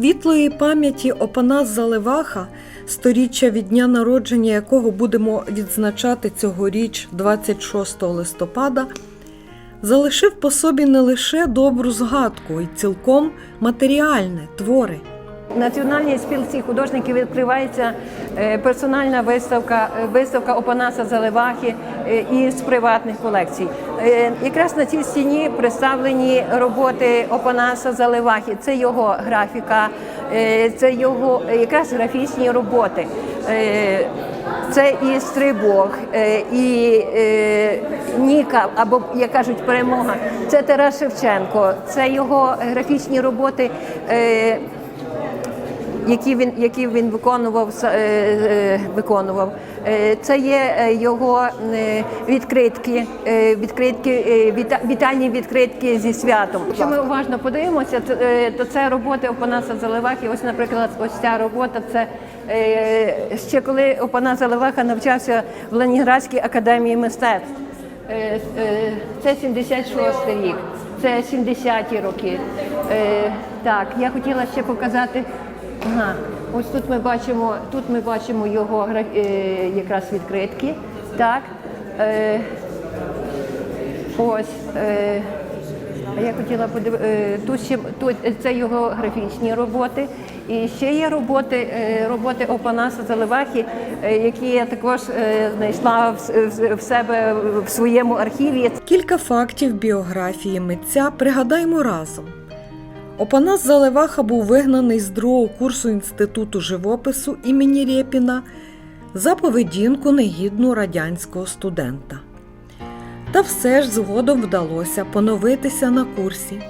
Світлої пам'яті Опанас Заливаха, сторіччя від дня народження якого будемо відзначати цьогоріч, 26 листопада, залишив по собі не лише добру згадку, й цілком матеріальне твори. В Національній спілці художників відкривається персональна виставка, е, виставка Опанаса Заливахи е, із приватних колекцій. Е, Якраз на цій стіні представлені роботи Опанаса Заливахи. Це його графіка, е, це його е, якраз графічні роботи. Е, Це і стрибок, е, і е, Ніка, або як кажуть, перемога. Це Тарас Шевченко, це його графічні роботи. Які він, які він виконував, е, е, виконував. Е, Це є його відкритки, відкритки віта- вітальні відкритки зі святом. Якщо ми уважно подивимося, то, це роботи Опанаса Заливахи. Ось, наприклад, ось ця робота. Це ще коли Опанас Заливаха навчався в Ленінградській академії мистецтв. Це 76 рік, це 70-ті роки. Так, я хотіла ще показати. Ага, ось тут ми бачимо, тут ми бачимо його е, якраз відкритки. Так. Е, Ось. Е, я хотіла подивитися, тут ще тут це його графічні роботи. І ще є роботи, е, роботи Опанаса Заливахи, е, які я також е, знайшла в, себе в своєму архіві. Кілька фактів біографії митця пригадаймо разом. Опанас Заливаха був вигнаний з другого курсу Інституту живопису імені Рєпіна за поведінку негідну радянського студента. Та все ж згодом вдалося поновитися на курсі.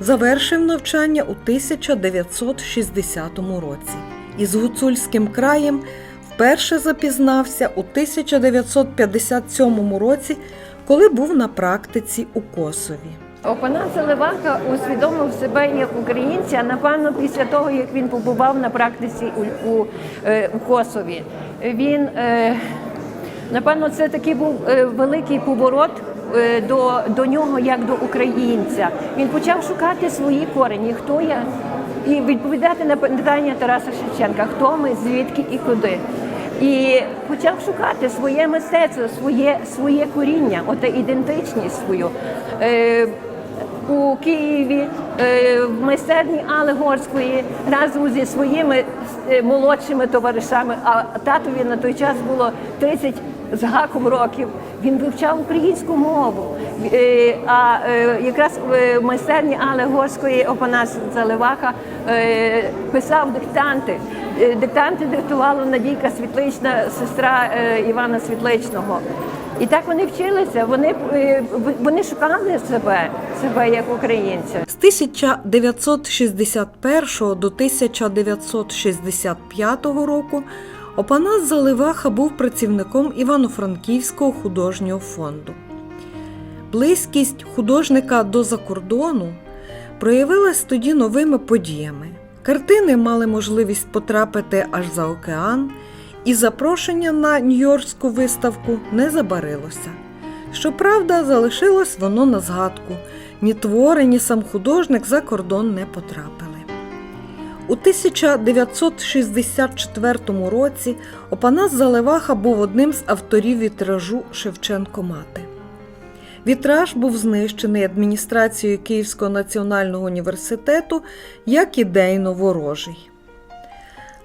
Завершив навчання у 1960 році і з гуцульським краєм вперше запізнався у 1957 році, коли був на практиці у Косові. Опанас Заливаха усвідомив себе як українця, напевно, після того, як він побував на практиці у, у, е, у Косові. Він, е, напевно, це такий був е, великий поворот до, до нього як до українця. Він почав шукати свої корені, хто я, і відповідати на питання Тараса Шевченка, хто ми, звідки і куди. І почав шукати своє мистецтво, своє, своє коріння, оте ідентичність свою. У Києві е, в майстерні Алли Горської разом зі своїми е, молодшими товаришами. А татові на той час було 30 з гаком років. Він вивчав українську мову. Е, А якраз в майстерні Алли Горської Опанас Заливаха писав диктанти. Диктанти диктувала Надійка Світлична, сестра Івана Світличного. І так вони вчилися, вони, е, вони шукали себе, себе як українця. З 1961 до 1965 року Опанас Заливаха був працівником Івано-Франківського художнього фонду. Близькість художника до закордону проявилась тоді новими подіями. Картини мали можливість потрапити аж за океан, і запрошення на Нью-Йоркську виставку не забарилося. Щоправда, залишилось воно на згадку. Ні твори, ні сам художник за кордон не потрапили. У 1964 році Опанас Заливаха був одним з авторів вітражу Шевченко Мати. Вітраж був знищений адміністрацією Київського національного університету як ідейно ворожий.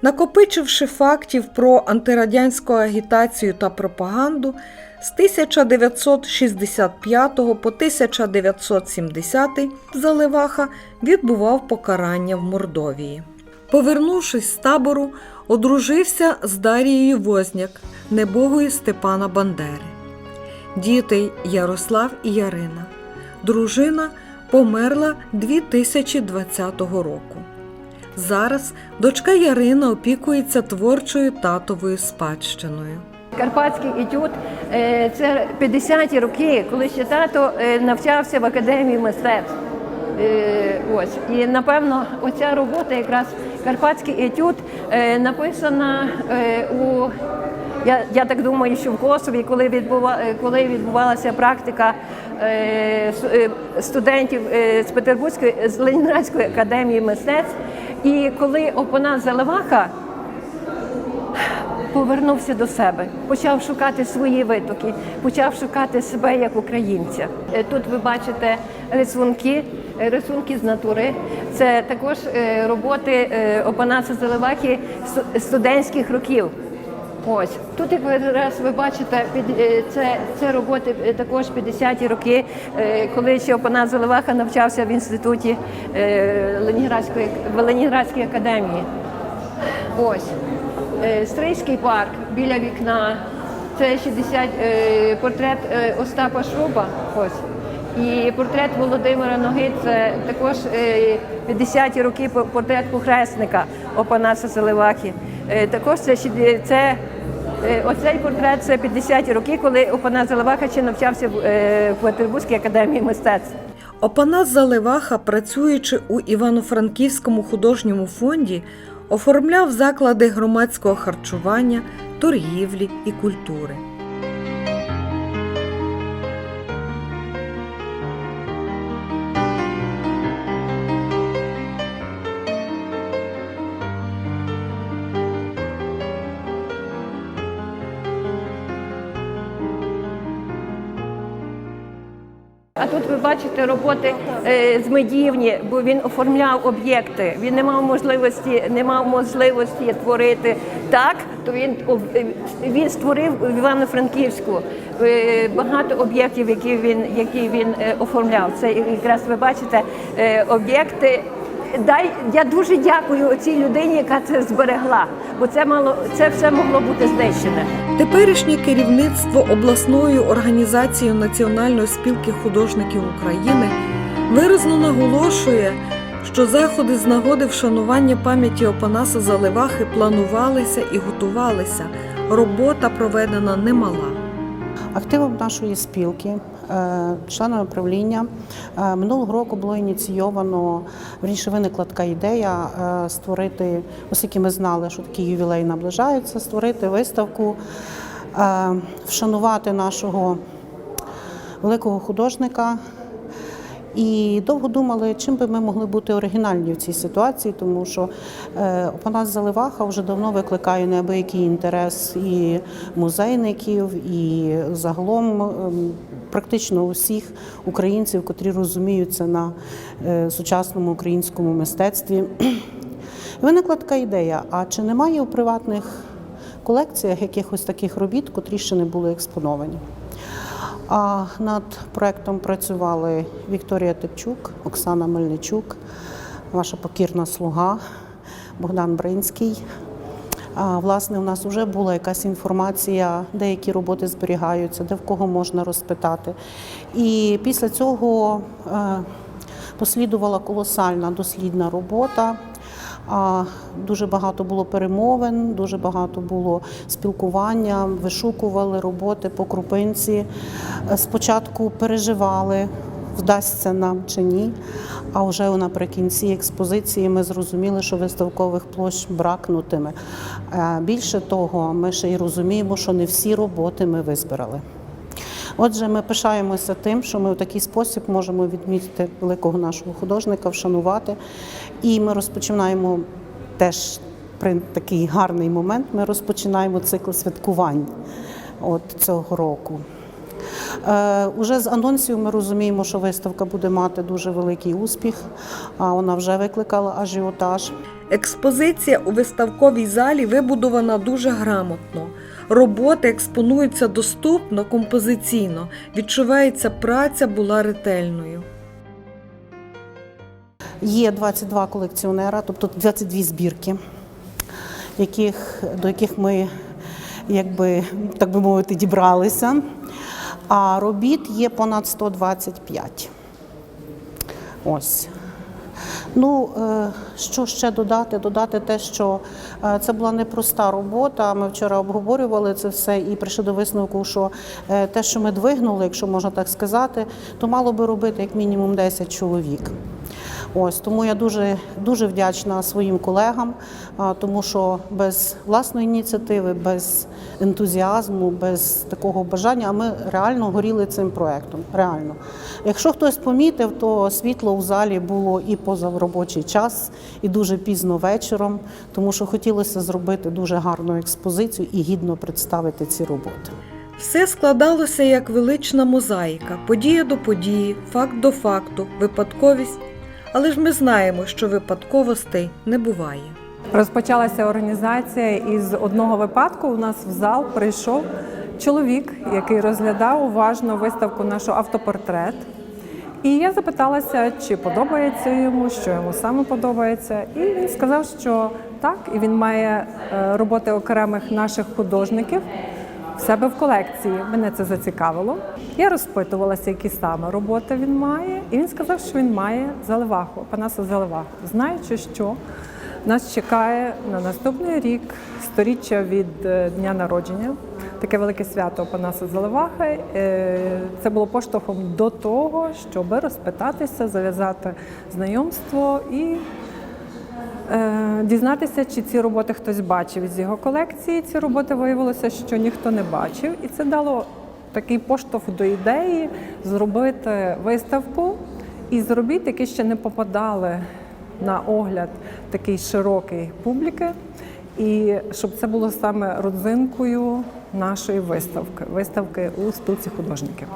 Накопичивши фактів про антирадянську агітацію та пропаганду, з 1965 по 1970 Заливаха відбував покарання в Мордовії. Повернувшись з табору, одружився з Дарією Возняк, небогою Степана Бандери. Діти Ярослав і Ярина. Дружина померла 2020 року. Зараз дочка Ярина опікується творчою татовою спадщиною. Карпатський етюд е, це 50-ті роки, коли ще тато е, навчався в академії мистецтв. Е, Ось і напевно, оця робота, якраз Карпатський етюд, написана у я, я так думаю, що в Косові, коли відбува, коли відбувалася практика студентів з Петербурзької з Ленінградської академії мистецтв. І коли Опанас Заливаха повернувся до себе, почав шукати свої витоки, почав шукати себе як українця. Е, Тут ви бачите рисунки, е, рисунки з натури. Це також е, роботи Опанаса Заливахи студентських років. Ось тут, як ви зараз ви бачите, під е, це, це роботи е, також 50-ті роки, е, коли ще Опанас Заливаха навчався в інституті Ленінградської в Ленінградській академії. Ось Стрийський парк біля вікна. Це 60 е, портрет Остапа Шруба. Ось. І портрет Володимира Ноги це також е, 50-ті роки по- портрет похресника Опанаса Заливахи. Також це, це оцей портрет це 50-ті роки, коли Опанас Заливаха навчався е, в Петербурзькій академії мистецтв. Опанас Заливаха, працюючи у Івано-Франківському художньому фонді, оформляв заклади громадського харчування, торгівлі і культури. Тут ви бачите роботи е, з медівні, бо він оформляв об'єкти. Він не мав можливості, не мав можливості творити так. То він е, він створив в Івано-Франківську е, багато об'єктів, які він які він оформляв. Це якраз ви бачите об'єкти. Дай я дуже дякую цій людині, яка це зберегла, бо це мало це все могло бути знищене. Теперішнє керівництво обласною організацією Національної спілки художників України виразно наголошує, що заходи з нагоди вшанування пам'яті Опанаса Заливахи планувалися і готувалися. Робота проведена немала. Активом нашої спілки, членами правління е, минулого року було ініційовано вірніше виникла така ідея е, створити, оскільки ми знали, що такий ювілей наближається, створити виставку, е, вшанувати нашого великого художника. І довго думали, чим би ми могли бути оригінальні в цій ситуації, тому що е, Опанас Заливаха вже давно викликає неабиякий інтерес і музейників, і загалом ем, практично усіх українців, котрі розуміються на е, сучасному українському мистецтві. Виникла така ідея: а чи немає у приватних колекціях якихось таких робіт, котрі ще не були експоновані? А над проектом працювали Вікторія Тепчук, Оксана Мельничук, ваша покірна слуга Богдан Бринський. А, Власне, у нас вже була якась інформація, деякі роботи зберігаються, де в кого можна розпитати. І після цього е, послідувала колосальна дослідна робота. А, Дуже багато було перемовин, дуже багато було спілкування, вишукували роботи по крупинці. Е, Спочатку переживали, вдасться нам чи ні. А вже наприкінці експозиції ми зрозуміли, що виставкових площ бракнутиме. Е, Більше того, ми ще й розуміємо, що не всі роботи ми визбирали. Отже, ми пишаємося тим, що ми в такий спосіб можемо відмітити великого нашого художника, вшанувати. І ми розпочинаємо теж при такий гарний момент. Ми розпочинаємо цикл святкувань от цього року. Е, уже з анонсів ми розуміємо, що виставка буде мати дуже великий успіх, а вона вже викликала ажіотаж. Експозиція у виставковій залі вибудована дуже грамотно. Роботи експонуються доступно, композиційно. Відчувається, праця була ретельною. Є 22 колекціонера, тобто 22 збірки, яких, до яких ми, якби, так би мовити, дібралися. А робіт є понад 125. Ось. Ну, е, що ще додати? Додати те, що е, це була непроста робота. Ми вчора обговорювали це все і прийшли до висновку, що е, те, що ми двигнули, якщо можна так сказати, то мало би робити як мінімум 10 чоловік. Ось тому я дуже дуже вдячна своїм колегам, тому що без власної ініціативи, без ентузіазму, без такого бажання, ми реально горіли цим проектом. Реально, якщо хтось помітив, то світло в залі було і поза робочий час, і дуже пізно вечором, тому що хотілося зробити дуже гарну експозицію і гідно представити ці роботи. Все складалося як велична мозаїка, подія до події, факт до факту, випадковість. Але ж ми знаємо, що випадковостей не буває. Розпочалася організація із одного випадку. У нас в зал прийшов чоловік, який розглядав уважно виставку нашу автопортрет. І я запиталася, чи подобається йому, що йому саме подобається. І він сказав, що так, і він має е, роботи окремих наших художників в себе в колекції. Мене це зацікавило. Я розпитувалася, які саме роботи він має, і він сказав, що він має заливаху, Панаса Заливаху, знаючи, що нас чекає на наступний рік сторіччя від е, дня народження. Таке велике свято Панаса Заливахи. Е, Це було поштовхом до того, щоб розпитатися, зав'язати знайомство і дізнатися, чи ці роботи хтось бачив із його колекції. Ці роботи виявилося, що ніхто не бачив, і це дало такий поштовх до ідеї зробити виставку із робіт, які ще не попадали на огляд такий широкий публіки, і щоб це було саме родзинкою нашої виставки, виставки у спілці художників.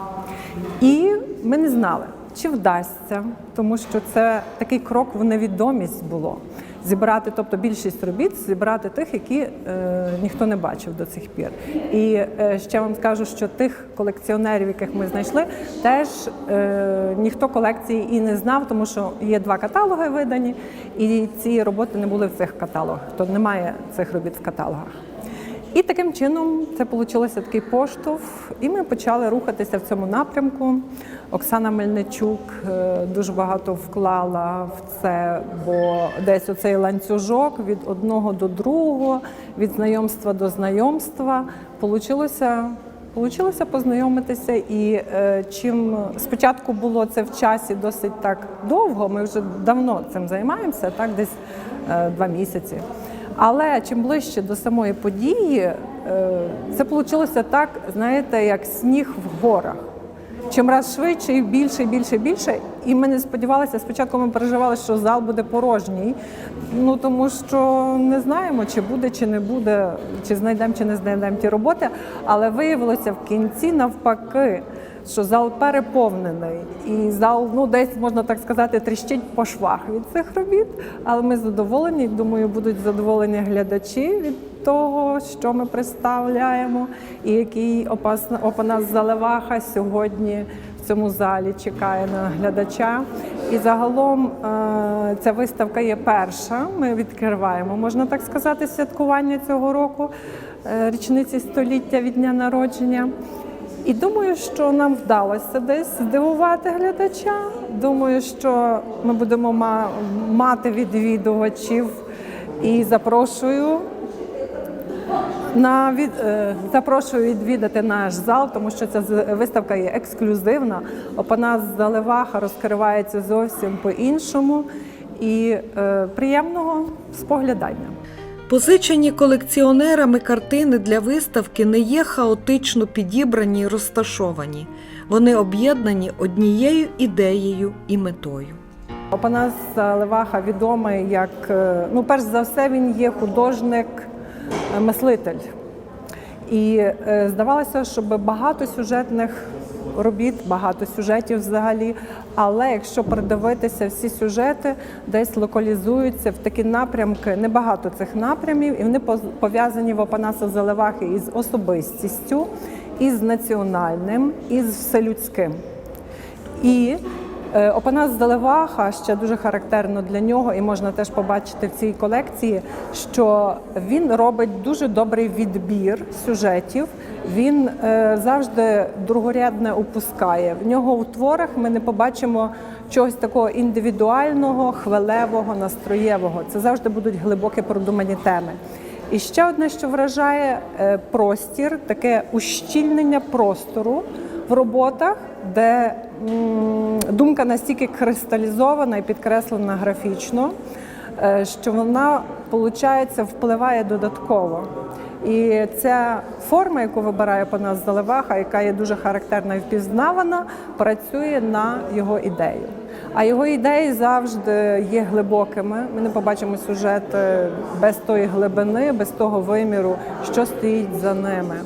І ми не знали, чи вдасться, тому що це такий крок в невідомість було. Зібрати, тобто більшість робіт, зібрати тих, які е, ніхто не бачив до цих пір. І е, ще вам скажу, що тих колекціонерів, яких ми знайшли, теж е, ніхто колекції і не знав, тому що є два каталоги видані, і ці роботи не були в цих каталогах, тобто немає цих робіт в каталогах. І таким чином це вийшло такий поштовх, і ми почали рухатися в цьому напрямку. Оксана Мельничук е, дуже багато вклала в це, бо десь оцей ланцюжок від одного до другого, від знайомства до знайомства, получилося. Познайомитися, і е, чим спочатку було це в часі досить так довго, ми вже давно цим займаємося, так десь е, два місяці. Але чим ближче до самої події, е, це вийшло так, знаєте, як сніг в горах. Чим раз швидше і більше, і більше, і більше. І ми не сподівалися. Спочатку ми переживали, що зал буде порожній. Ну тому що не знаємо, чи буде, чи не буде, чи знайдемо, чи не знайдемо ті роботи. Але виявилося в кінці навпаки, що зал переповнений, і зал, ну десь можна так сказати, тріщить по швах від цих робіт. Але ми задоволені. Думаю, будуть задоволені глядачі від того, що ми представляємо, і який опасна опанас заливаха сьогодні в цьому залі чекає на глядача. І загалом е, ця виставка є перша. Ми відкриваємо, можна так сказати, святкування цього року, е, річниці століття від дня народження. І думаю, що нам вдалося десь здивувати глядача. Думаю, що ми будемо ма- мати відвідувачів і запрошую на від е, запрошую відвідати наш зал, тому що ця виставка є ексклюзивна. Опанас Заливаха розкривається зовсім по-іншому і е, приємного споглядання. Позичені колекціонерами картини для виставки не є хаотично підібрані й розташовані. Вони об'єднані однією ідеєю і метою. Опанас Леваха відомий як, е, ну, перш за все, він є художник-мислитель. І е, здавалося, щоб багато сюжетних робіт, багато сюжетів взагалі. Але якщо придивитися, всі сюжети десь локалізуються в такі напрямки, небагато цих напрямів, і вони пов'язані в Опанаса Заливахи із особистістю, із національним, із вселюдським. І Опанас Заливаха ще дуже характерно для нього, і можна теж побачити в цій колекції, що він робить дуже добрий відбір сюжетів. Він е, завжди другорядне упускає. В нього у творах ми не побачимо чогось такого індивідуального, хвилевого, настроєвого. Це завжди будуть глибокі продумані теми. І ще одне, що вражає е, простір, таке ущільнення простору в роботах, де думка настільки кристалізована і підкреслена графічно, е, що вона, виходить, впливає додатково. І ця форма, яку вибирає Панас Заливаха, яка є дуже характерна і впізнавана, працює на його ідею. А його ідеї завжди є глибокими. Ми не побачимо сюжет е, без тої глибини, без того виміру, що стоїть за ними.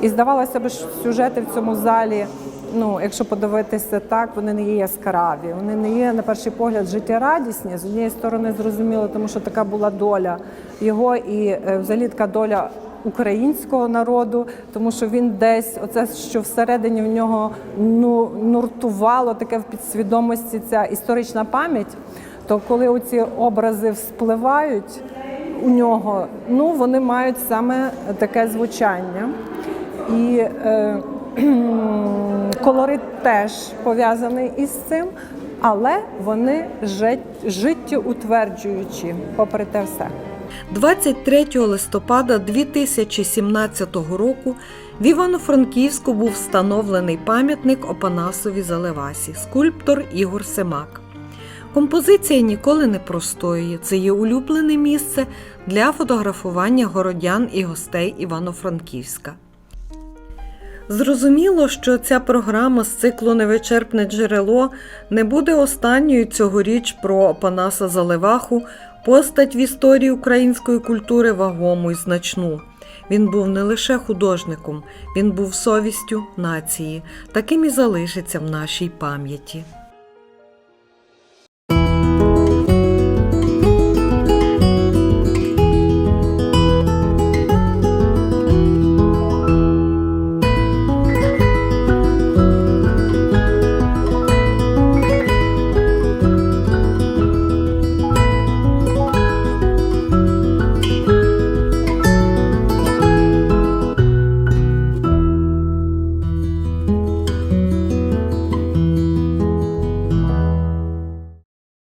І здавалося б, сюжети в цьому залі, ну якщо подивитися так, вони не є яскраві, вони не є на перший погляд життєрадісні. З однієї сторони, зрозуміло, тому що така була доля його, і е, взагалі така доля українського народу, тому що він десь, оце що всередині в нього ну нуртувало таке в підсвідомості ця історична пам'ять. То коли оці образи вспливають у нього, ну вони мають саме таке звучання. І е, колорит теж пов'язаний із цим, але вони жит- життєутверджуючі, попри те все. 23 листопада 2017 року в Івано-Франківську був встановлений пам'ятник Опанасові Заливасі, скульптор Ігор Семак. Композиція ніколи не простоює. Це є улюблене місце для фотографування городян і гостей Івано-Франківська. Зрозуміло, що ця програма з циклу Невичерпне джерело не буде останньою цьогоріч про Панаса Заливаху, постать в історії української культури вагому і значну. Він був не лише художником, він був совістю нації, таким і залишиться в нашій пам'яті.